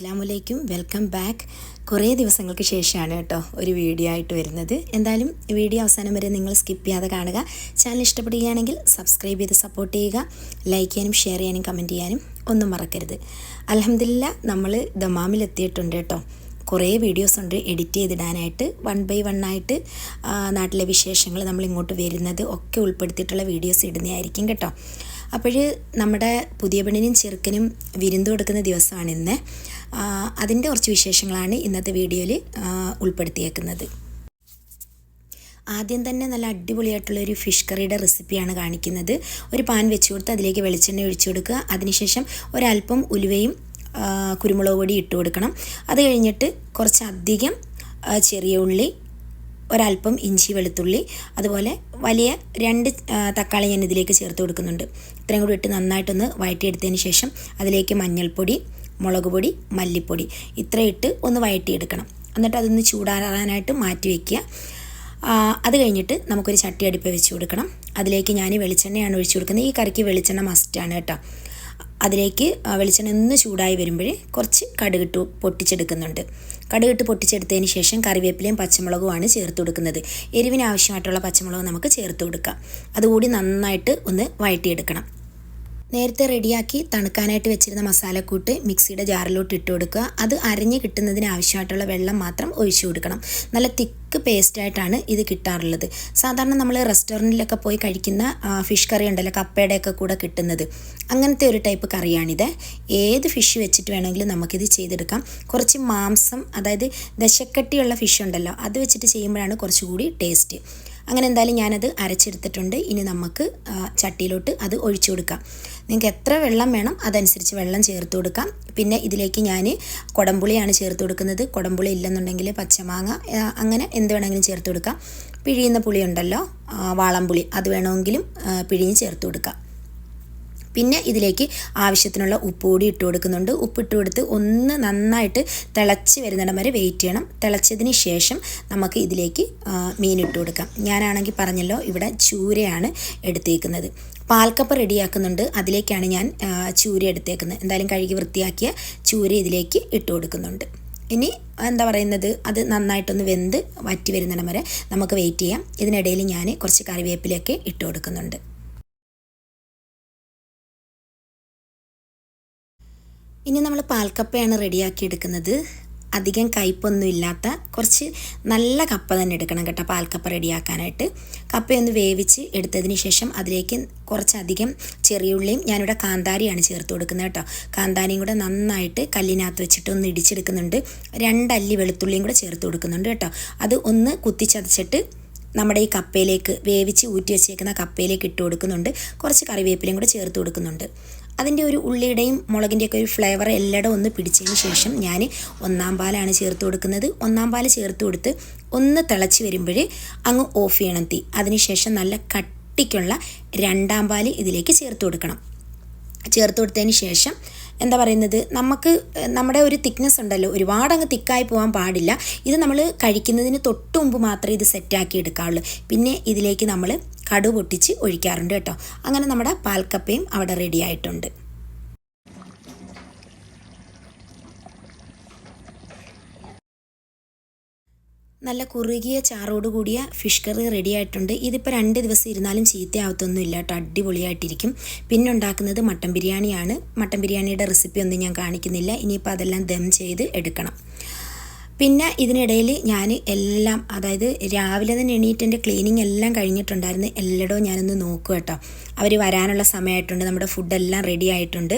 അസ്സാമലൈക്കും welcome back. കുറേ ദിവസങ്ങൾക്ക് ശേഷമാണ് കേട്ടോ ഒരു വീഡിയോ ആയിട്ട് വരുന്നത്. എന്തായാലും വീഡിയോ അവസാനം വരെ നിങ്ങൾ സ്കിപ്പ് ചെയ്യാതെ കാണുക. ചാനൽ ഇഷ്ടപ്പെടുകയാണെങ്കിൽ സബ്സ്ക്രൈബ് ചെയ്ത് സപ്പോർട്ട് ചെയ്യുക. ലൈക്ക് ചെയ്യാനും ഷെയർ ചെയ്യാനും കമന്റ് ചെയ്യാനും ഒന്നും മറക്കരുത്. അലഹമില്ല നമ്മൾ ദമാമിൽ എത്തിയിട്ടുണ്ട് കേട്ടോ. കുറേ വീഡിയോസ് ഉണ്ട് എഡിറ്റ് ചെയ്തിടാനായിട്ട്. വൺ ബൈ വൺ ആയിട്ട് നാട്ടിലെ വിശേഷങ്ങൾ നമ്മൾ ഇങ്ങോട്ട് വരുന്നത് ഒക്കെ ഉൾപ്പെടുത്തിയിട്ടുള്ള വീഡിയോസ് ഇടുന്നതായിരിക്കും കേട്ടോ. അപ്പോൾ നമ്മുടെ പുതിയ പെണ്ണിനും ചെറുക്കനും വിരുന്ന് കൊടുക്കുന്ന ദിവസമാണ് ഇന്ന്. അതിന്റെ കുറച്ച് വിശേഷങ്ങളാണ് ഇന്നത്തെ വീഡിയോയിൽ ഉൾപ്പെടുത്തിയേക്കുന്നത്. ആദ്യം തന്നെ നല്ല അടിപൊളിയായിട്ടുള്ള ഒരു ഫിഷ് കറിയുടെ റെസിപ്പിയാണ് കാണിക്കുന്നത്. ഒരു പാൻ വെച്ച് കൊടുത്ത് അതിലേക്ക് വെളിച്ചെണ്ണ ഒഴിച്ചു കൊടുക്കുക. അതിനുശേഷം ഒരല്പം ഉലുവയും കുരുമുളക് പൊടി ഇട്ട് കൊടുക്കണം. അത് കഴിഞ്ഞിട്ട് കുറച്ചധികം ചെറിയ ഉള്ളി ഒരല്പം ഇഞ്ചി വെളുത്തുള്ളി അതുപോലെ വലിയ രണ്ട് തക്കാളി ഞാൻ ഇതിലേക്ക് ചേർത്ത് കൊടുക്കുന്നുണ്ട്. ഇത്രയും കൂടി ഇട്ട് നന്നായിട്ടൊന്ന് വഴറ്റിയെടുത്തതിന് ശേഷം അതിലേക്ക് മഞ്ഞൾപ്പൊടി മുളക് പൊടി മല്ലിപ്പൊടി ഇത്രയിട്ട് ഒന്ന് വഴറ്റിയെടുക്കണം എന്നിട്ട് അതൊന്ന് ചൂടാറാനായിട്ട് മാറ്റി വയ്ക്കുക അത് കഴിഞ്ഞിട്ട് നമുക്കൊരു ചട്ടി അടുപ്പ് വെച്ച് കൊടുക്കണം. അതിലേക്ക് ഞാൻ വെളിച്ചെണ്ണയാണ് ഒഴിച്ചു കൊടുക്കുന്നത്. ഈ കറിക്ക് വെളിച്ചെണ്ണ മസ്റ്റാണ് കേട്ടോ. അതിലേക്ക് വെളിച്ചെണ്ണ ഒന്ന് ചൂടായി വരുമ്പോൾ കുറച്ച് കടുകിട്ട് പൊട്ടിച്ചെടുക്കുന്നുണ്ട്. കടുകിട്ട് പൊട്ടിച്ചെടുത്തതിന് ശേഷം കറിവേപ്പിലയും പച്ചമുളകുമാണ് ചേർത്ത് കൊടുക്കുന്നത്. എരിവിന് ആവശ്യമായിട്ടുള്ള പച്ചമുളക് നമുക്ക് ചേർത്ത് കൊടുക്കാം. അതുകൂടി നന്നായിട്ട് ഒന്ന് വഴറ്റിയെടുക്കണം നേരത്തെ റെഡിയാക്കി തണുക്കാനായിട്ട് വെച്ചിരുന്ന മസാലക്കൂട്ട് മിക്സിയുടെ ജാറിലോട്ട് ഇട്ട് കൊടുക്കുക. അത് അരഞ്ഞ് കിട്ടുന്നതിന് ആവശ്യമായിട്ടുള്ള വെള്ളം മാത്രം ഒഴിച്ചു കൊടുക്കണം. നല്ല തിക്ക് പേസ്റ്റായിട്ടാണ് ഇത് കിട്ടാറുള്ളത്. സാധാരണ നമ്മൾ റെസ്റ്റോറന്റിലൊക്കെ പോയി കഴിക്കുന്ന ഫിഷ് കറി ഉണ്ടല്ലോ കപ്പയുടെയൊക്കെ കൂടെ കിട്ടുന്നത്. അങ്ങനത്തെ ഒരു ടൈപ്പ് കറിയാണിത്. ഏത് ഫിഷ് വെച്ചിട്ട് വേണമെങ്കിലും നമുക്കിത് ചെയ്തെടുക്കാം. കുറച്ച് മാംസം അതായത് ദശക്കട്ടിയുള്ള ഫിഷ് ഉണ്ടല്ലോ അത് വെച്ചിട്ട് ചെയ്യുമ്പോഴാണ് കുറച്ചുകൂടി ടേസ്റ്റ് അങ്ങനെ എന്തായാലും ഞാനത് അരച്ചെടുത്തിട്ടുണ്ട്. ഇനി നമുക്ക് ചട്ടിയിലോട്ട് അത് ഒഴിച്ചു കൊടുക്കാം. നിങ്ങൾക്ക് എത്ര വെള്ളം വേണം അതനുസരിച്ച് വെള്ളം ചേർത്ത് കൊടുക്കാം. പിന്നെ ഇതിലേക്ക് ഞാൻ കുടംപുളിയാണ് ചേർത്ത് കൊടുക്കുന്നത്. കുടംപുളി ഇല്ലെന്നുണ്ടെങ്കിൽ പച്ചമാങ്ങ അങ്ങനെ എന്ത് വേണമെങ്കിലും ചേർത്ത് കൊടുക്കാം. പിഴിയുന്ന പുളിയുണ്ടല്ലോ വാളംപുളി. അത് വേണമെങ്കിലും പിഴിഞ്ഞ് ചേർത്ത് കൊടുക്കാം. പിന്നെ ഇതിലേക്ക് ആവശ്യത്തിനുള്ള ഉപ്പ് കൂടി ഇട്ട് കൊടുക്കുന്നുണ്ട്. ഉപ്പിട്ട് കൊടുത്ത് ഒന്ന് നന്നായിട്ട് തിളച്ച് വരുന്നിടം വരെ വെയിറ്റ് ചെയ്യണം. തിളച്ചതിന് ശേഷം നമുക്ക് ഇതിലേക്ക് മീൻ ഇട്ട് കൊടുക്കാം. ഞാനാണെങ്കിൽ പറഞ്ഞല്ലോ ഇവിടെ ചൂരയാണ് എടുത്തേക്കുന്നത്. പാൽക്കപ്പ റെഡിയാക്കുന്നുണ്ട്. അതിലേക്കാണ് ഞാൻ ചൂര എടുത്തേക്കുന്നത്. എന്തായാലും കഴുകി വൃത്തിയാക്കിയ ചൂര ഇതിലേക്ക് ഇട്ട് കൊടുക്കുന്നുണ്ട്. ഇനി എന്താ പറയുന്നത്? അത് നന്നായിട്ടൊന്ന് വെന്ത് വറ്റി വരുന്നിടം വരെ നമുക്ക് വെയിറ്റ് ചെയ്യാം. ഇതിനിടയിൽ ഞാൻ കുറച്ച് കറിവേപ്പിലയൊക്കെ ഇട്ട് കൊടുക്കുന്നുണ്ട്. ഇനി നമ്മൾ പാൽക്കപ്പയാണ് റെഡിയാക്കി എടുക്കുന്നത്. അധികം കയ്പൊന്നും ഇല്ലാത്ത കുറച്ച് നല്ല കപ്പ തന്നെ എടുക്കണം കേട്ടോ പാൽക്കപ്പ റെഡിയാക്കാനായിട്ട്. കപ്പയൊന്ന് വേവിച്ച് എടുത്തതിന് ശേഷം അതിലേക്ക് കുറച്ചധികം ചെറിയുള്ളിയും ഞാനിവിടെ കാന്താരിയാണ് ചേർത്ത് കൊടുക്കുന്നത് കേട്ടോ. കാന്താരിയും കൂടെ നന്നായിട്ട് കല്ലിനകത്ത് വെച്ചിട്ട് ഒന്ന് ഇടിച്ചെടുക്കുന്നുണ്ട്. രണ്ടല്ലി വെളുത്തുള്ളിയും കൂടെ ചേർത്ത് കൊടുക്കുന്നുണ്ട് കേട്ടോ. അത് ഒന്ന് കുത്തിച്ചതച്ചിട്ട് നമ്മുടെ ഈ കപ്പയിലേക്ക് വേവിച്ച് ഊറ്റി വെച്ചേക്കുന്ന കപ്പയിലേക്ക് ഇട്ട് കൊടുക്കുന്നുണ്ട്. കുറച്ച് കറിവേപ്പിലയും കൂടെ ചേർത്ത് കൊടുക്കുന്നുണ്ട്. അതിന്റെ ഒരു ഉള്ളിയുടെയും മുളകിന്റെയൊക്കെ ഒരു ഫ്ലേവർ എല്ലായിടും ഒന്ന് പിടിച്ചതിന് ശേഷം ഞാൻ ഒന്നാം പാലാണ് ചേർത്ത് കൊടുക്കുന്നത്. ഒന്നാം പാൽ ചേർത്ത് കൊടുത്ത് ഒന്ന് തിളച്ച് വരുമ്പോൾ അങ്ങ് ഓഫ് ചെയ്യണം തീ. അതിനുശേഷം നല്ല കട്ടിക്കുള്ള രണ്ടാം പാൽ ഇതിലേക്ക് ചേർത്ത് കൊടുക്കണം. ചേർത്ത് കൊടുത്തതിന് ശേഷം എന്താ പറയുന്നത്? നമുക്ക് നമ്മുടെ ഒരു തിക്നെസ് ഉണ്ടല്ലോ ഒരുപാട് അങ്ങ് തിക്കായി പോകാൻ പാടില്ല. ഇത് നമ്മൾ കഴിക്കുന്നതിന് തൊട്ട് മുമ്പ് മാത്രമേ ഇത് സെറ്റാക്കി എടുക്കാവുള്ളൂ. പിന്നെ ഇതിലേക്ക് നമ്മൾ കടു പൊട്ടിച്ച് ഒഴിക്കാറുണ്ട് കേട്ടോ. അങ്ങനെ നമ്മുടെ പാൽക്കപ്പയും അവിടെ റെഡി ആയിട്ടുണ്ട്. നല്ല കുറുകിയ ചാറോട് കൂടിയ ഫിഷ് കറി റെഡി ആയിട്ടുണ്ട്. ഇതിപ്പോൾ രണ്ട് ദിവസം ഇരുന്നാലും ചീത്തയാവത്തൊന്നും ഇല്ല കേട്ടോ. അടിപൊളിയായിട്ടിരിക്കും. പിന്നെ ഉണ്ടാക്കുന്നത് മട്ടൻ ബിരിയാണിയാണ്. മട്ടൻ ബിരിയാണിയുടെ റെസിപ്പി ഒന്നും ഞാൻ കാണിക്കുന്നില്ല. ഇനിയിപ്പോൾ അതെല്ലാം ദം ചെയ്ത് എടുക്കണം. പിന്നെ ഇതിനിടയിൽ ഞാൻ എല്ലാം അതായത് രാവിലെ തന്നെ എണീറ്റ് എന്റെ ക്ലീനിങ് എല്ലാം കഴിഞ്ഞിട്ടുണ്ടായിരുന്നു. എല്ലായിടവും ഞാനൊന്ന് നോക്കും കേട്ടോ. അവർ വരാനുള്ള സമയമായിട്ടുണ്ട്. നമ്മുടെ ഫുഡെല്ലാം റെഡി ആയിട്ടുണ്ട്.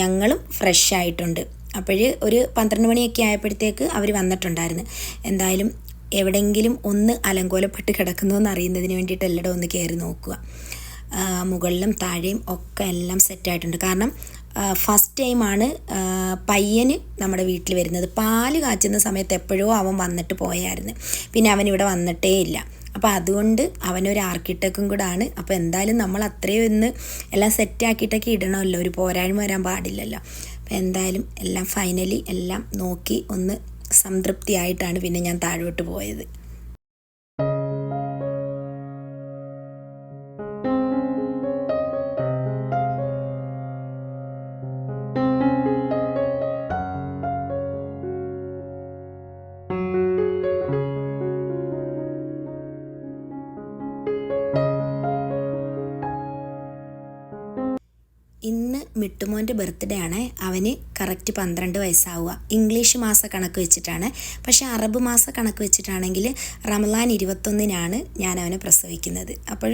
ഞങ്ങളും ഫ്രഷ് ആയിട്ടുണ്ട്. അപ്പോഴ് ഒരു പന്ത്രണ്ട് മണിയൊക്കെ ആയപ്പോഴത്തേക്ക് അവർ വന്നിട്ടുണ്ടായിരുന്നു. എന്തായാലും എവിടെങ്കിലും ഒന്ന് അലങ്കോലപ്പെട്ട് കിടക്കുന്നു എന്നറിയുന്നതിന് വേണ്ടിയിട്ട് എല്ലായിടവും ഒന്ന് കയറി നോക്കുക. മുകളിലും താഴെയും ഒക്കെ എല്ലാം സെറ്റായിട്ടുണ്ട് കാരണം ഫസ്റ്റ് ടൈമാണ് പയ്യന് നമ്മുടെ വീട്ടിൽ വരുന്നത്. പാൽ കാച്ചുന്ന സമയത്ത് എപ്പോഴോ അവൻ വന്നിട്ട് പോയായിരുന്നു. പിന്നെ അവൻ ഇവിടെ വന്നിട്ടേ ഇല്ല. അപ്പോൾ അതുകൊണ്ട് അവനൊരു ആർക്കിടെക്റ്റും കൂടെ ആണ്. അപ്പോൾ എന്തായാലും നമ്മൾ അത്രയും ഒന്ന് എല്ലാം സെറ്റാക്കിയിട്ടൊക്കെ ഇടണമല്ലോ. ഒരു പോരായ്മ വരാൻ പാടില്ലല്ലോ. അപ്പോൾ എന്തായാലും എല്ലാം ഫൈനലി എല്ലാം നോക്കി ഒന്ന് സംതൃപ്തിയായിട്ടാണ് പിന്നെ ഞാൻ താഴോട്ട് പോയത്. മിട്ടുമോന്റെ ബർത്ത്ഡേ ആണ്. അവന് കറക്റ്റ് പന്ത്രണ്ട് വയസ്സാവുക. ഇംഗ്ലീഷ് മാസ കണക്ക് വെച്ചിട്ടാണ്. പക്ഷേ അറബ് മാസ കണക്ക് വെച്ചിട്ടാണെങ്കിൽ റമലാൻ ഇരുപത്തൊന്നിനാണ് ഞാൻ അവനെ പ്രസവിക്കുന്നത്. അപ്പോൾ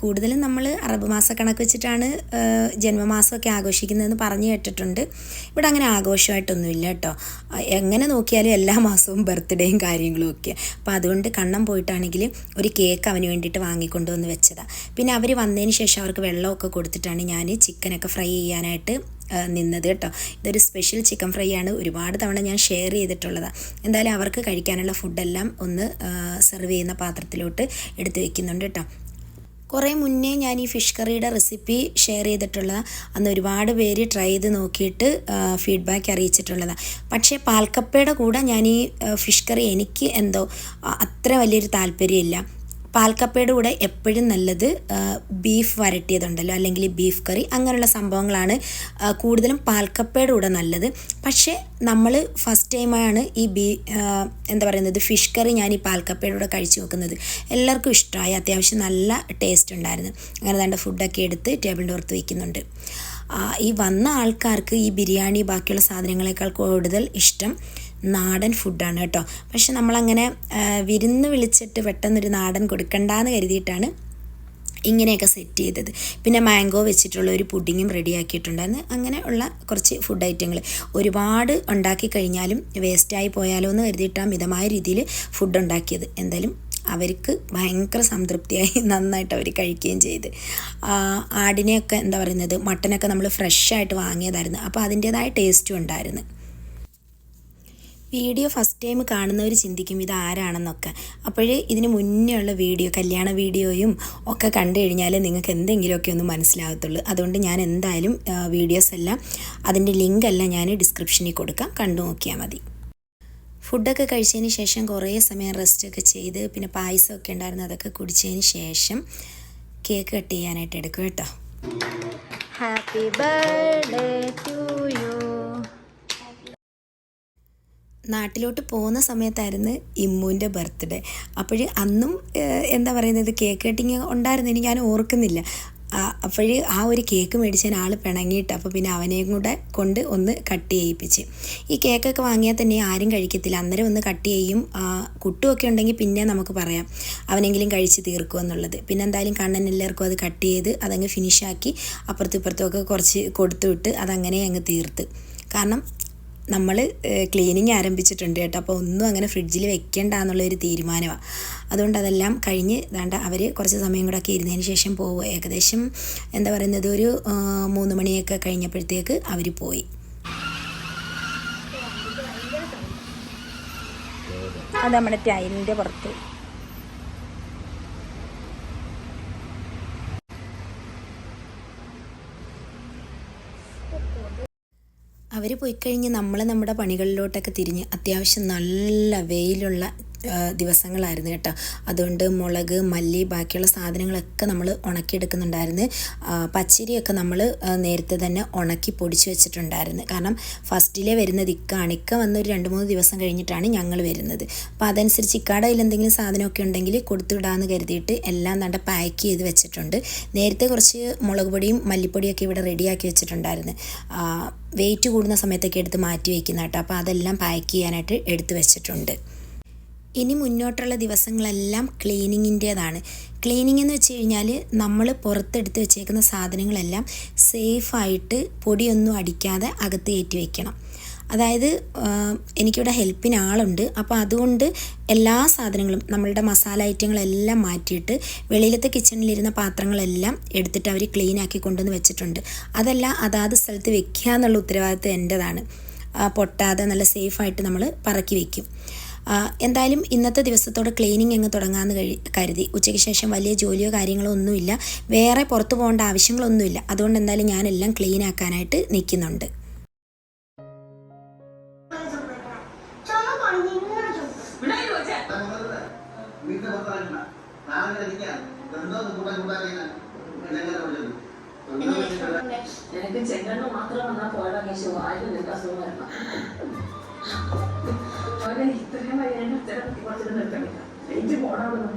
കൂടുതലും നമ്മൾ അറബ് മാസ കണക്ക് വെച്ചിട്ടാണ് ജന്മമാസമൊക്കെ ആഘോഷിക്കുന്നതെന്ന് പറഞ്ഞു കേട്ടിട്ടുണ്ട്. ഇവിടെ അങ്ങനെ ആഘോഷമായിട്ടൊന്നുമില്ല കേട്ടോ. എങ്ങനെ നോക്കിയാലും എല്ലാ മാസവും ബർത്ത്ഡേയും കാര്യങ്ങളും ഒക്കെ. അപ്പോൾ അതുകൊണ്ട് കണ്ണം പോയിട്ടാണെങ്കിൽ ഒരു കേക്ക് അവന് വേണ്ടിയിട്ട് വാങ്ങിക്കൊണ്ടുവന്ന് വെച്ചതാണ് പിന്നെ അവർ വന്നതിന് ശേഷം അവർക്ക് വെള്ളമൊക്കെ കൊടുത്തിട്ടാണ് ഞാൻ ചിക്കനൊക്കെ ഫ്രൈ ചെയ്യാനായിട്ട് നിന്നത് കേട്ടോ. ഇതൊരു സ്പെഷ്യൽ ചിക്കൻ ഫ്രൈ ആണ്. ഒരുപാട് തവണ ഞാൻ ഷെയർ ചെയ്തിട്ടുള്ളതാണ് എന്തായാലും അവർക്ക് കഴിക്കാനുള്ള ഫുഡെല്ലാം ഒന്ന് സെർവ് ചെയ്യുന്ന പാത്രത്തിലോട്ട് എടുത്തു വെക്കുന്നുണ്ട് കേട്ടോ. കുറേ മുന്നേ ഞാൻ ഈ ഫിഷ് കറിയുടെ റെസിപ്പി ഷെയർ ചെയ്തിട്ടുള്ളതാണ് അന്ന് ഒരുപാട് പേര് ട്രൈ ചെയ്ത് നോക്കിയിട്ട് ഫീഡ്ബാക്ക് അറിയിച്ചിട്ടുള്ളതാണ് പക്ഷേ പാൽക്കപ്പയുടെ കൂടെ ഞാൻ ഈ ഫിഷ് കറി എനിക്ക് എന്തോ അത്ര വലിയൊരു താല്പര്യമില്ല. പാൽക്കപ്പയുടെ കൂടെ എപ്പോഴും നല്ലത് ബീഫ് വരട്ടിയതുണ്ടല്ലോ അല്ലെങ്കിൽ ബീഫ് കറി അങ്ങനെയുള്ള സംഭവങ്ങളാണ് കൂടുതലും പാൽക്കപ്പയുടെ കൂടെ നല്ലത്. പക്ഷേ നമ്മൾ ഫസ്റ്റ് ടൈമാണ് ഈ ബീ എന്താ പറയുന്നത് ഫിഷ് കറി ഞാൻ ഈ പാൽക്കപ്പയുടെ കൂടെ കഴിച്ചു നോക്കുന്നത്. എല്ലാവർക്കും ഇഷ്ടമായി അത്യാവശ്യം നല്ല ടേസ്റ്റ് ഉണ്ടായിരുന്നു. അങ്ങനെ വേണ്ട ഫുഡൊക്കെ എടുത്ത് ടേബിളിന്റെ പുറത്ത് വയ്ക്കുന്നുണ്ട് ഈ വന്ന ആൾക്കാർക്ക് ഈ ബിരിയാണി ബാക്കിയുള്ള സാധനങ്ങളെക്കാൾ കൂടുതൽ ഇഷ്ടം. നാടൻ ഫുഡാണ് കേട്ടോ. പക്ഷെ നമ്മളങ്ങനെ വിരുന്ന് വിളിച്ചിട്ട് പെട്ടെന്നൊരു നാടൻ കൊടുക്കണ്ടെന്ന് കരുതിയിട്ടാണ് ഇങ്ങനെയൊക്കെ സെറ്റ് ചെയ്തത്. പിന്നെ മാംഗോ വെച്ചിട്ടുള്ള ഒരു പുഡിങ്ങും റെഡിയാക്കിയിട്ടുണ്ടായിരുന്നു അങ്ങനെ ഉള്ള കുറച്ച് ഫുഡ് ഐറ്റങ്ങൾ ഒരുപാട് ഉണ്ടാക്കി കഴിഞ്ഞാലും വേസ്റ്റായി പോയാലോ എന്ന് കരുതിയിട്ടാണ് മിതമായ രീതിയിൽ ഫുഡ് ഉണ്ടാക്കിയത്. എന്തായാലും അവർക്ക് ഭയങ്കര സംതൃപ്തിയായി നന്നായിട്ട് അവർ കഴിക്കുകയും ചെയ്ത്. ആടിനെയൊക്കെ എന്താ പറയുന്നത് മട്ടനൊക്കെ നമ്മൾ ഫ്രഷായിട്ട് വാങ്ങിയതായിരുന്നു. അപ്പോൾ അതിന്റേതായ ടേസ്റ്റും ഉണ്ടായിരുന്നു. വീഡിയോ ഫസ്റ്റ് ടൈം കാണുന്നവർ ചിന്തിക്കും ഇത് ആരാണെന്നൊക്കെ. അപ്പോഴേ ഇതിന് മുന്നേ ഉള്ള വീഡിയോ കല്യാണ വീഡിയോയും ഒക്കെ കണ്ടു കഴിഞ്ഞാൽ നിങ്ങൾക്ക് എന്തെങ്കിലുമൊക്കെ ഒന്ന് മനസ്സിലാകത്തുള്ളൂ. അതുകൊണ്ട് ഞാൻ എന്തായാലും വീഡിയോസ് എല്ലാം അതിന്റെ ലിങ്ക് എല്ലാം ഞാൻ ഡിസ്ക്രിപ്ഷനിൽ കൊടുക്കാം. കണ്ടു നോക്കിയാൽ മതി. ഫുഡൊക്കെ കഴിച്ചതിന് ശേഷം കുറേ സമയം റെസ്റ്റൊക്കെ ചെയ്ത് പിന്നെ പായസമൊക്കെ ഉണ്ടായിരുന്നു അതൊക്കെ കുടിച്ചതിന് ശേഷം കേക്ക് കട്ട് ചെയ്യാനായിട്ട് എടുക്കും കേട്ടോ. ഹാപ്പി ബർത്ത്ഡേ ടു യു നാട്ടിലോട്ട് പോകുന്ന സമയത്തായിരുന്നു ഇമ്മുവിന്റെ ബർത്ത്ഡേ. അപ്പോൾ അന്നും എന്താ പറയുന്നത് കേക്ക് കട്ടിങ് ഉണ്ടായിരുന്നതിന് ഞാൻ ഓർക്കുന്നില്ല. അപ്പോൾ ആ ഒരു കേക്ക് മേടിച്ചതിന് ആൾ പിണങ്ങിയിട്ട് അപ്പോൾ പിന്നെ അവനെയും കൂടെ കൊണ്ട് ഒന്ന് കട്ട് ചെയ്യിപ്പിച്ച്. ഈ കേക്കൊക്കെ വാങ്ങിയാൽ തന്നെ ആരും കഴിക്കത്തില്ല. അന്നേരം ഒന്ന് കട്ട് ചെയ്യും. കുട്ടുമൊക്കെ ഉണ്ടെങ്കിൽ പിന്നെ നമുക്ക് പറയാം അവനെങ്കിലും കഴിച്ച് തീർക്കും എന്നുള്ളത്. പിന്നെ എന്തായാലും കണ്ണൻ എല്ലാവർക്കും അത് കട്ട് ചെയ്ത് അതങ്ങ് ഫിനിഷാക്കി അപ്പുറത്തും ഇപ്പുറത്തും ഒക്കെ കുറച്ച് കൊടുത്തു വിട്ട് അതങ്ങനെ അങ്ങ് തീർത്ത്. കാരണം നമ്മൾ ക്ലീനിങ് ആരംഭിച്ചിട്ടുണ്ട് കേട്ടോ. അപ്പോൾ ഒന്നും അങ്ങനെ ഫ്രിഡ്ജിൽ വെക്കേണ്ട എന്നുള്ളൊരു തീരുമാനമാണ് അതുകൊണ്ട് അതെല്ലാം കഴിഞ്ഞ് വേണ്ട അവർ കുറച്ച് സമയം കൂടെ ഒക്കെ ഇരുന്നതിന് ശേഷം പോകും ഏകദേശം എന്താ പറയുന്നത് ഒരു മൂന്ന് മണിയൊക്കെ കഴിഞ്ഞപ്പോഴത്തേക്ക് അവർ പോയി. അത് നമ്മുടെ ടൈലിന്റെ പുറത്ത്. അവർ പോയി കഴിഞ്ഞ് നമ്മൾ നമ്മുടെ പണികളിലോട്ടൊക്കെ തിരിഞ്ഞ് അത്യാവശ്യം നല്ല വെയിലുള്ള ദിവസങ്ങളായിരുന്നു കേട്ടോ. അതുകൊണ്ട് മുളക് മല്ലി ബാക്കിയുള്ള സാധനങ്ങളൊക്കെ നമ്മൾ ഉണക്കിയെടുക്കുന്നുണ്ടായിരുന്നു. പച്ചരിയൊക്കെ നമ്മൾ നേരത്തെ തന്നെ ഉണക്കി പൊടിച്ച് വെച്ചിട്ടുണ്ടായിരുന്നു. കാരണം ഫസ്റ്റിലേ വരുന്നത് ഇക്കാണ്. ഇക്ക വന്ന് ഒരു രണ്ട് മൂന്ന് ദിവസം കഴിഞ്ഞിട്ടാണ് ഞങ്ങൾ വരുന്നത്. അപ്പോൾ അതനുസരിച്ച് ഇക്കാടെ എന്തെങ്കിലും സാധനമൊക്കെ ഉണ്ടെങ്കിൽ കൊടുത്തുവിടാമെന്ന് കരുതിയിട്ട് എല്ലാം നല്ല പാക്ക് ചെയ്ത് വെച്ചിട്ടുണ്ട്. നേരത്തെ കുറച്ച് മുളക് പൊടിയും മല്ലിപ്പൊടിയൊക്കെ ഇവിടെ റെഡിയാക്കി വെച്ചിട്ടുണ്ടായിരുന്നു. വെയിറ്റ് കൂടുന്ന സമയത്തൊക്കെ എടുത്ത് മാറ്റി വയ്ക്കുന്ന കേട്ടോ. അപ്പോൾ അതെല്ലാം പാക്ക് ചെയ്യാനായിട്ട് എടുത്ത് വെച്ചിട്ടുണ്ട്. ഇനി മുന്നോട്ടുള്ള ദിവസങ്ങളെല്ലാം ക്ലീനിങ്ങിന്റേതാണ്. ക്ലീനിങ് എന്ന് വെച്ച് കഴിഞ്ഞാൽ നമ്മൾ പുറത്തെടുത്ത് വെച്ചേക്കുന്ന സാധനങ്ങളെല്ലാം സേഫായിട്ട് പൊടിയൊന്നും അടിക്കാതെ അകത്ത് കയറ്റി വയ്ക്കണം അതായത് എനിക്കിവിടെ ഹെൽപ്പിന് ആളുണ്ട്. അപ്പോൾ അതുകൊണ്ട് എല്ലാ സാധനങ്ങളും നമ്മളുടെ മസാല ഐറ്റങ്ങളെല്ലാം മാറ്റിയിട്ട് വെളിയിലത്തെ കിച്ചണിലിരുന്ന പാത്രങ്ങളെല്ലാം എടുത്തിട്ട് അവർ ക്ലീൻ ആക്കി കൊണ്ടുവന്ന് വെച്ചിട്ടുണ്ട്. അതെല്ലാം അതാത് സ്ഥലത്ത് വെക്കുക എന്നുള്ള ഉത്തരവാദിത്വം എന്റെതാണ് പൊട്ടാതെ നല്ല സേഫായിട്ട് നമ്മൾ പറക്കി വെക്കും. ആ, എന്തായാലും ഇന്നത്തെ ദിവസത്തോടെ ക്ലീനിങ് അങ്ങ് തുടങ്ങാമെന്ന് കഴി കരുതി. ഉച്ചയ്ക്ക് ശേഷം വലിയ ജോലിയോ കാര്യങ്ങളോ ഒന്നുമില്ല. വേറെ പുറത്തു പോകേണ്ട ആവശ്യങ്ങളൊന്നുമില്ല. അതുകൊണ്ട് എന്തായാലും ഞാനെല്ലാം ക്ലീൻ ആക്കാനായിട്ട് നിൽക്കുന്നുണ്ട്. എനിക്ക് ചെങ്കണ്ണ് മാത്രം വന്നാൽ പോരാ കേശു ആരും നിൽക്കാൻ അസുഖം വരണം അവനെ ഇത്രയും വയ്യാണ്ട് അച്ഛനെ കുറച്ചിട്ട് നിർത്തണില്ല എനിക്ക് പോടാവുന്നു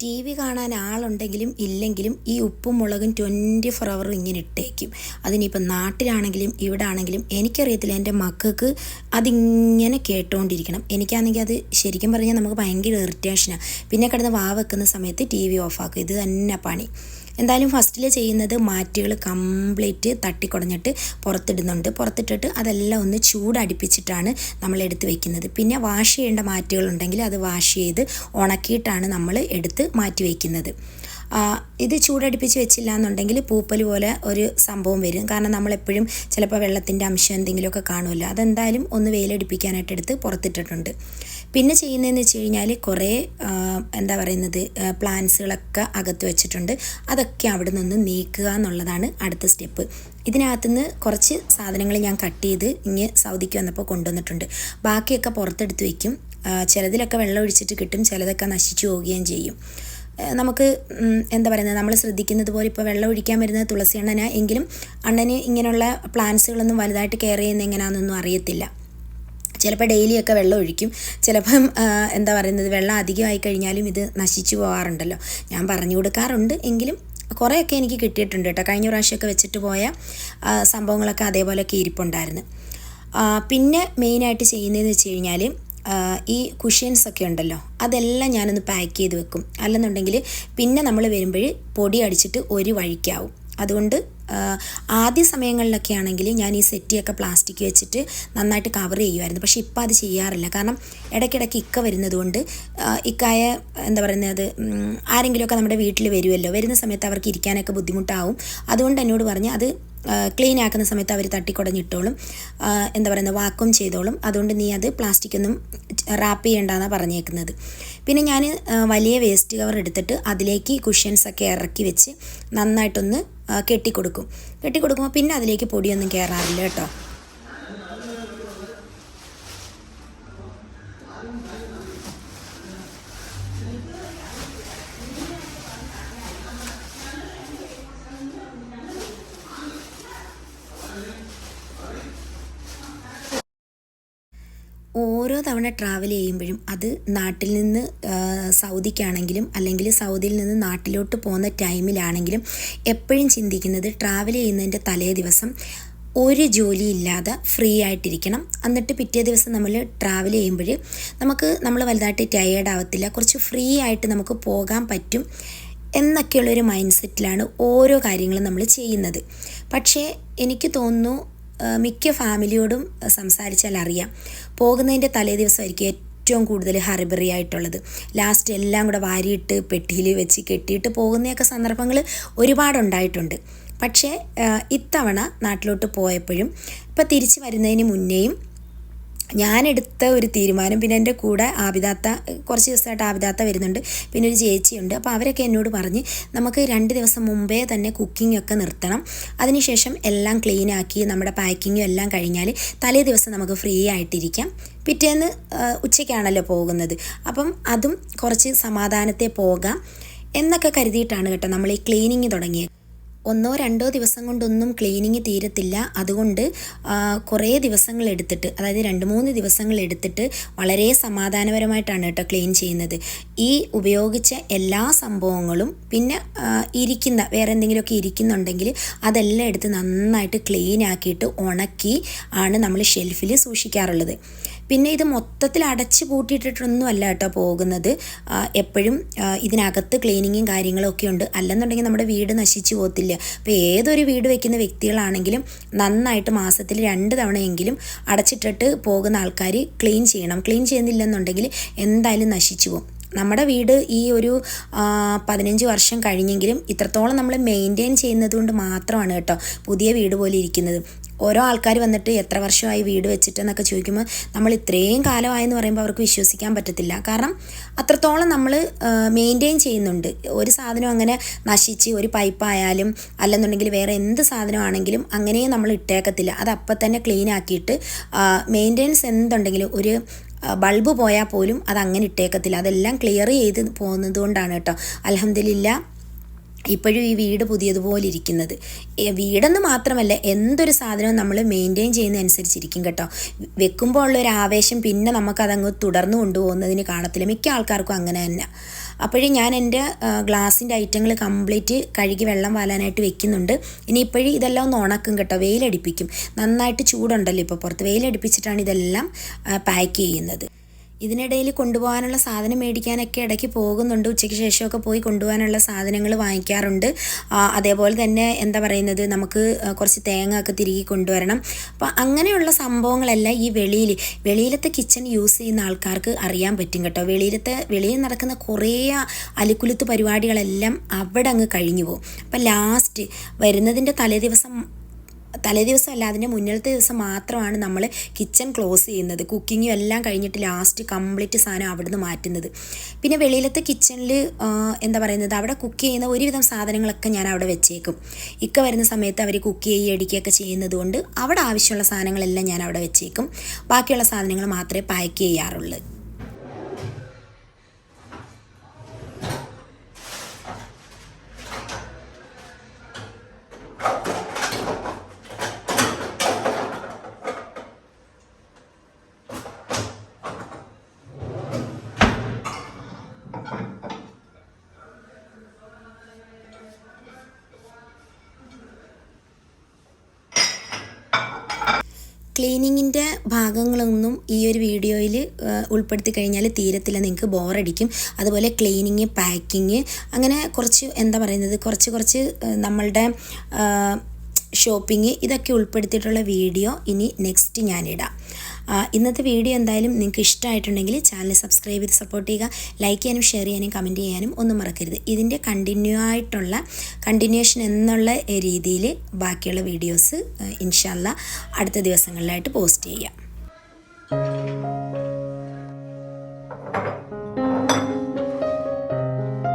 ടി വി കാണാൻ ആളുണ്ടെങ്കിലും ഇല്ലെങ്കിലും ഈ ഉപ്പും മുളകും ട്വന്റി ഫോർ അവറും ഇങ്ങനെ ഇട്ടേക്കും. അതിനിപ്പം നാട്ടിലാണെങ്കിലും ഇവിടെ ആണെങ്കിലും എനിക്കറിയത്തില്ല എന്റെ മക്കൾക്ക് അതിങ്ങനെ കേട്ടുകൊണ്ടിരിക്കണം എനിക്കാണെങ്കിൽ അത് ശരിക്കും പറഞ്ഞാൽ നമുക്ക് ഭയങ്കര ഇറിറ്റേഷനാണ് പിന്നെ കിടന്ന് വാ വെക്കുന്ന സമയത്ത് ടി വി ഓഫാക്കും ഇത് തന്നെ പണി. എന്തായാലും ഫസ്റ്റിൽ ചെയ്യുന്നത് മാറ്റുകൾ കംപ്ലീറ്റ് തട്ടിക്കുടഞ്ഞിട്ട് പുറത്തിടുന്നുണ്ട്. പുറത്തിട്ടിട്ട് അതെല്ലാം ഒന്ന് ചൂടടിപ്പിച്ചിട്ടാണ് നമ്മൾ എടുത്ത് വെക്കുന്നത്. പിന്നെ വാഷ് ചെയ്യേണ്ട മാറ്റുകളുണ്ടെങ്കിൽ അത് വാഷ് ചെയ്ത് ഉണക്കിയിട്ടാണ് നമ്മൾ എടുത്ത് മാറ്റി വയ്ക്കുന്നത് ഇത് ചൂടടിപ്പിച്ച് വെച്ചില്ല എന്നുണ്ടെങ്കിൽ പൂപ്പൽ പോലെ ഒരു സംഭവം വരും. കാരണം നമ്മളെപ്പോഴും ചിലപ്പോൾ വെള്ളത്തിന്റെ അംശം എന്തെങ്കിലുമൊക്കെ കാണുമല്ലോ. അതെന്തായാലും ഒന്ന് വെയിലടിപ്പിക്കാനായിട്ട് എടുത്ത് പുറത്തിട്ടിട്ടുണ്ട്. പിന്നെ ചെയ്യുന്നതെന്ന് വെച്ച് കഴിഞ്ഞാൽ കുറേ എന്താ പറയുന്നത് പ്ലാന്റ്സുകളൊക്കെ അകത്ത് വെച്ചിട്ടുണ്ട്. അതൊക്കെ അവിടെ നിന്ന് നീക്കുക എന്നുള്ളതാണ് അടുത്ത സ്റ്റെപ്പ്. ഇതിനകത്തുനിന്ന് കുറച്ച് സാധനങ്ങൾ ഞാൻ കട്ട് ചെയ്ത് ഇങ്ങ് സൗദിക്ക് വന്നപ്പോൾ കൊണ്ടുവന്നിട്ടുണ്ട്. ബാക്കിയൊക്കെ പുറത്തെടുത്ത് വയ്ക്കും ചിലതിലൊക്കെ വെള്ളം ഒഴിച്ചിട്ട് കിട്ടും ചിലതൊക്കെ നശിച്ചു പോവുകയും ചെയ്യും. നമുക്ക് എന്താ പറയുന്നത് നമ്മൾ ശ്രദ്ധിക്കുന്നത് പോലെ ഇപ്പോൾ വെള്ളം ഒഴിക്കാൻ വരുന്ന തുളസി അണ്ണന എങ്കിലും അണ്ണന് ഇങ്ങനെയുള്ള പ്ലാന്റ്സുകളൊന്നും വലുതായിട്ട് കെയർ ചെയ്യുന്ന എങ്ങനെയാണെന്നൊന്നും അറിയത്തില്ല. ചിലപ്പോൾ ഡെയിലിയൊക്കെ വെള്ളം ഒഴിക്കും. ചിലപ്പം എന്താ പറയുന്നത് വെള്ളം അധികമായി കഴിഞ്ഞാലും ഇത് നശിച്ചു പോകാറുണ്ടല്ലോ ഞാൻ പറഞ്ഞു കൊടുക്കാറുണ്ട്. എങ്കിലും കുറേയൊക്കെ എനിക്ക് കിട്ടിയിട്ടുണ്ട് കേട്ടോ. കഴിഞ്ഞ പ്രാവശ്യമൊക്കെ വെച്ചിട്ട് പോയ സംഭവങ്ങളൊക്കെ അതേപോലെയൊക്കെ ഇരിപ്പുണ്ടായിരുന്നു. പിന്നെ മെയിനായിട്ട് ചെയ്യുന്നതെന്ന് വെച്ച് കഴിഞ്ഞാൽ ഈ കുഷ്യൻസ് ഒക്കെ ഉണ്ടല്ലോ. അതെല്ലാം ഞാനൊന്ന് പാക്ക് ചെയ്ത് വെക്കും. അല്ലെന്നുണ്ടെങ്കിൽ പിന്നെ നമ്മൾ വരുമ്പോൾ പൊടി അടിച്ചിട്ട് ഒരു വഴിക്കാവും. അതുകൊണ്ട് ആദ്യ സമയങ്ങളിലൊക്കെ ആണെങ്കിൽ ഞാൻ ഈ സെറ്റിയൊക്കെ പ്ലാസ്റ്റിക് വെച്ചിട്ട് നന്നായിട്ട് കവർ ചെയ്യുമായിരുന്നു. പക്ഷേ ഇപ്പം അത് ചെയ്യാറില്ല. കാരണം ഇടയ്ക്കിടയ്ക്ക് ഇക്ക വരുന്നത് കൊണ്ട് ആ, ഇക്കായ എന്താ പറയുന്നത് ആരെങ്കിലുമൊക്കെ നമ്മുടെ വീട്ടിൽ വരുമല്ലോ. വരുന്ന സമയത്ത് അവർക്ക് ഇരിക്കാനൊക്കെ ബുദ്ധിമുട്ടാവും. അതുകൊണ്ട് എന്നോട് പറഞ്ഞ് അത് ക്ലീൻ ആക്കുന്ന സമയത്ത് അവർ തട്ടിക്കുടഞ്ഞിട്ടോളും എന്താ പറയുന്നത് വാക്വം ചെയ്തോളും. അതുകൊണ്ട് നീ അത് പ്ലാസ്റ്റിക് ഒന്നും റാപ്പ് ചെയ്യേണ്ടെന്നാണ് പറഞ്ഞേക്കുന്നത്. പിന്നെ ഞാൻ വലിയ വേസ്റ്റ് കവർ എടുത്തിട്ട് അതിലേക്ക് കുഷ്യൻസ് ഒക്കെ ഇറക്കി വെച്ച് നന്നായിട്ടൊന്ന് കെട്ടിക്കൊടുക്കും. കെട്ടിക്കൊടുക്കുമ്പോൾ പിന്നെ അതിലേക്ക് പൊടിയൊന്നും കയറാറില്ല കേട്ടോ ഓരോ തവണ ട്രാവൽ ചെയ്യുമ്പോഴും അത് നാട്ടിൽ നിന്ന് സൗദിക്കാണെങ്കിലും അല്ലെങ്കിൽ സൗദിയിൽ നിന്ന് നാട്ടിലോട്ട് പോകുന്ന ടൈമിലാണെങ്കിലും എപ്പോഴും ചിന്തിക്കുന്നത് ട്രാവൽ ചെയ്യുന്നതിന്റെ തലേ ദിവസം ഒരു ജോലി ഇല്ലാതെ ഫ്രീ ആയിട്ടിരിക്കണം. എന്നിട്ട് പിറ്റേ ദിവസം നമ്മൾ ട്രാവൽ ചെയ്യുമ്പോൾ നമുക്ക് നമ്മൾ വലുതായിട്ട് ടയേർഡ് ആവത്തില്ല. കുറച്ച് ഫ്രീ ആയിട്ട് നമുക്ക് പോകാൻ പറ്റും എന്നൊക്കെയുള്ളൊരു മൈൻഡ് സെറ്റിലാണ് ഓരോ കാര്യങ്ങളും നമ്മൾ ചെയ്യുന്നത്. പക്ഷേ എനിക്ക് തോന്നുന്നു മിക്ക ഫാമിലിയോടും സംസാരിച്ചാൽ അറിയാം. പോകുന്നതിന്റെ തലേ ദിവസമായിരിക്കും ഏറ്റവും കൂടുതൽ ഹറിബറി ആയിട്ടുള്ളത് ലാസ്റ്റ് എല്ലാം കൂടെ വാരിയിട്ട് പെട്ടിയിൽ വെച്ച് കെട്ടിയിട്ട് പോകുന്നതൊക്കെ സന്ദർഭങ്ങൾ ഒരുപാടുണ്ടായിട്ടുണ്ട്. പക്ഷേ ഇത്തവണ നാട്ടിലോട്ട് പോയപ്പോഴും ഇപ്പം തിരിച്ചു വരുന്നതിന് മുന്നേയും ഞാനെടുത്ത ഒരു തീരുമാനം പിന്നെ എന്റെ കൂടെ ആബിദാത്ത കുറച്ച് ദിവസമായിട്ട് ആബിദാത്ത വരുന്നുണ്ട് പിന്നെ ഒരു ചേച്ചിയുണ്ട്. അപ്പോൾ അവരൊക്കെ എന്നോട് പറഞ്ഞ് നമുക്ക് രണ്ട് ദിവസം മുമ്പേ തന്നെ കുക്കിംഗ് ഒക്കെ നിർത്തണം. അതിനുശേഷം എല്ലാം ക്ലീൻ ആക്കി നമ്മുടെ പാക്കിങ്ങും എല്ലാം കഴിഞ്ഞാൽ തലേ ദിവസം നമുക്ക് ഫ്രീ ആയിട്ടിരിക്കാം. പിറ്റേന്ന് ഉച്ചയ്ക്കാണല്ലോ പോകുന്നത്. അപ്പം അതും കുറച്ച് സമാധാനത്തെ പോകാം എന്നൊക്കെ കരുതിയിട്ടാണ് കേട്ടോ നമ്മൾ ഈ ക്ലീനിങ് തുടങ്ങിയത്. ഒന്നോ രണ്ടോ ദിവസം കൊണ്ടൊന്നും ക്ലീനിങ് തീരത്തില്ല. അതുകൊണ്ട് കുറേ ദിവസങ്ങൾ എടുത്തിട്ട് അതായത് രണ്ട് മൂന്ന് ദിവസങ്ങൾ എടുത്തിട്ട് വളരെ സമാധാനപരമായിട്ടാണ് കേട്ടോ ക്ലീൻ ചെയ്യുന്നത്. ഈ ഉപയോഗിച്ച എല്ലാ സംഭവങ്ങളും പിന്നെ ഇരിക്കുന്ന വേറെ എന്തെങ്കിലുമൊക്കെ ഇരിക്കുന്നുണ്ടെങ്കിൽ അതെല്ലാം എടുത്ത് നന്നായിട്ട് ക്ലീൻ ആക്കിയിട്ട് ഉണക്കി ആണ് നമ്മൾ ഷെൽഫിൽ സൂക്ഷിക്കാറുള്ളത്. പിന്നെ ഇത് മൊത്തത്തിൽ അടച്ച് പൂട്ടിയിട്ടിട്ടൊന്നും അല്ല കേട്ടോ പോകുന്നത്. എപ്പോഴും ഇതിനകത്ത് ക്ലീനിങ്ങും കാര്യങ്ങളും ഒക്കെ ഉണ്ട്. അല്ലെന്നുണ്ടെങ്കിൽ നമ്മുടെ വീട് നശിച്ചു പോകത്തില്ല. അപ്പോൾ ഏതൊരു വീട് വെക്കുന്ന വ്യക്തികളാണെങ്കിലും നന്നായിട്ട് മാസത്തിൽ രണ്ട് തവണയെങ്കിലും അടച്ചിട്ടിട്ട് പോകുന്ന ആൾക്കാർ ക്ലീൻ ചെയ്യണം. ക്ലീൻ ചെയ്യുന്നില്ലെന്നുണ്ടെങ്കിൽ എന്തായാലും നശിച്ചു പോകും. നമ്മുടെ വീട് ഈ ഒരു പതിനഞ്ച് വർഷം കഴിഞ്ഞെങ്കിലും ഇത്രത്തോളം നമ്മൾ മെയിന്റെയിൻ ചെയ്യുന്നത് കൊണ്ട് മാത്രമാണ് കേട്ടോ പുതിയ വീട് പോലെ ഇരിക്കുന്നത്. ഓരോ ആൾക്കാർ വന്നിട്ട് എത്ര വർഷമായി വീട് വെച്ചിട്ടെന്നൊക്കെ ചോദിക്കുമ്പോൾ നമ്മൾ ഇത്രയും കാലമായെന്ന് പറയുമ്പോൾ അവർക്ക് വിശ്വസിക്കാൻ പറ്റത്തില്ല. കാരണം അത്രത്തോളം നമ്മൾ മെയിന്റെയിൻ ചെയ്യുന്നുണ്ട്. ഒരു സാധനം അങ്ങനെ നശിച്ച് ഒരു പൈപ്പായാലും അല്ലെന്നുണ്ടെങ്കിൽ വേറെ എന്ത് സാധനമാണെങ്കിലും അങ്ങനെയും നമ്മൾ ഇട്ടേക്കത്തില്ല. അത് അപ്പം തന്നെ ക്ലീൻ ആക്കിയിട്ട് മെയിന്റെനൻസ് എന്തുണ്ടെങ്കിലും ഒരു ബൾബ് പോയാൽ പോലും അത് അങ്ങനെ ഇട്ടേക്കത്തില്ല. അതെല്ലാം ക്ലിയർ ചെയ്ത് പോകുന്നത് കൊണ്ടാണ് കേട്ടോ. അലഹമില്ല ഇപ്പോഴും ഈ വീട് പുതിയതുപോലെ ഇരിക്കുന്നത് വീടെന്ന് മാത്രമല്ല എന്തൊരു സാധനവും നമ്മൾ മെയിന്റെയിൻ ചെയ്യുന്നതനുസരിച്ചിരിക്കും കേട്ടോ. വെക്കുമ്പോൾ ഉള്ളൊരു ആവേശം പിന്നെ നമുക്കതങ്ങ് തുടർന്നു കൊണ്ടുപോകുന്നതിന് കാണത്തില്ല. മിക്ക ആൾക്കാർക്കും അങ്ങനെ തന്നെ. അപ്പോഴും ഞാൻ എന്റെ ഗ്ലാസിന്റെ ഐറ്റങ്ങൾ കംപ്ലീറ്റ് കഴുകി വെള്ളം വാലാനായിട്ട് വെക്കുന്നുണ്ട്. ഇനി ഇപ്പോഴും ഇതെല്ലാം ഒന്ന് ഉണക്കും കേട്ടോ. വെയിലടിപ്പിക്കും. നന്നായിട്ട് ചൂടുണ്ടല്ലോ ഇപ്പോൾ പുറത്ത്. വെയിലടിപ്പിച്ചിട്ടാണ് ഇതെല്ലാം പാക്ക് ചെയ്യുന്നത്. ഇതിനിടയിൽ കൊണ്ടുപോകാനുള്ള സാധനം മേടിക്കാനൊക്കെ ഇടയ്ക്ക് പോകുന്നുണ്ട്. ഉച്ചയ്ക്ക് ശേഷമൊക്കെ പോയി കൊണ്ടുപോകാനുള്ള സാധനങ്ങൾ വാങ്ങിക്കാറുണ്ട്. അതേപോലെ തന്നെ എന്താ പറയുന്നത്? നമുക്ക് കുറച്ച് തേങ്ങ ഒക്കെ തിരികെ കൊണ്ടുവരണം. അപ്പോൾ അങ്ങനെയുള്ള സംഭവങ്ങളെല്ലാം ഈ വെളിയിൽ വെളിയിലത്തെ കിച്ചൺ യൂസ് ചെയ്യുന്ന ആൾക്കാർക്ക് അറിയാൻ പറ്റും കേട്ടോ. വെളിയിലത്തെ വെളിയിൽ നടക്കുന്ന കുറേ അലുക്കുലുത്ത് പരിപാടികളെല്ലാം അവിടെ അങ്ങ് കഴിഞ്ഞു പോകും. അപ്പം ലാസ്റ്റ് വരുന്നതിന്റെ തലേദിവസം തലേ ദിവസം അല്ല അതിന്റെ മുന്നിലത്തെ ദിവസം മാത്രമാണ് നമ്മൾ കിച്ചൺ ക്ലോസ് ചെയ്യുന്നത്. കുക്കിങ്ങും എല്ലാം കഴിഞ്ഞിട്ട് ലാസ്റ്റ് കംപ്ലീറ്റ് സാധനം അവിടുന്ന് മാറ്റുന്നത്. പിന്നെ വെളിയിലത്തെ കിച്ചണിൽ എന്താ പറയുന്നത് അവിടെ കുക്ക് ചെയ്യുന്ന ഒരുവിധം സാധനങ്ങളൊക്കെ ഞാൻ അവിടെ വെച്ചേക്കും. ഇക്ക വരുന്ന സമയത്ത് അവർ കുക്ക് ചെയ്യുക അടിക്കുകയൊക്കെ ചെയ്യുന്നത് കൊണ്ട് അവിടെ ആവശ്യമുള്ള സാധനങ്ങളെല്ലാം ഞാൻ അവിടെ വെച്ചേക്കും. ബാക്കിയുള്ള സാധനങ്ങൾ മാത്രമേ പാക്ക് ചെയ്യാറുള്ളൂ. ഭാഗങ്ങളൊന്നും ഈ ഒരു വീഡിയോയിൽ ഉൾപ്പെടുത്തി കഴിഞ്ഞാൽ തീരത്തില്ല. നിങ്ങൾക്ക് ബോറടിക്കും. അതുപോലെ ക്ലീനിങ് പാക്കിങ് അങ്ങനെ കുറച്ച് എന്താ പറയുന്നത് കുറച്ച് കുറച്ച് നമ്മളുടെ ഷോപ്പിംഗ് ഇതൊക്കെ ഉൾപ്പെടുത്തിയിട്ടുള്ള വീഡിയോ ഇനി നെക്സ്റ്റ് ഞാനിടാം. ഇന്നത്തെ വീഡിയോ എന്തായാലും നിങ്ങൾക്ക് ഇഷ്ടമായിട്ടുണ്ടെങ്കിൽ ചാനൽ സബ്സ്ക്രൈബ് ചെയ്ത് സപ്പോർട്ട് ചെയ്യുക. ലൈക്ക് ചെയ്യാനും ഷെയർ ചെയ്യാനും കമന്റ് ചെയ്യാനും ഒന്നും മറക്കരുത്. ഇതിന്റെ കണ്ടിന്യൂ ആയിട്ടുള്ള കണ്ടിന്യൂഷൻ എന്നുള്ള രീതിയിൽ ബാക്കിയുള്ള വീഡിയോസ് ഇൻഷാല്ല അടുത്ത ദിവസങ്ങളിലായിട്ട് പോസ്റ്റ് ചെയ്യാം. Thank you.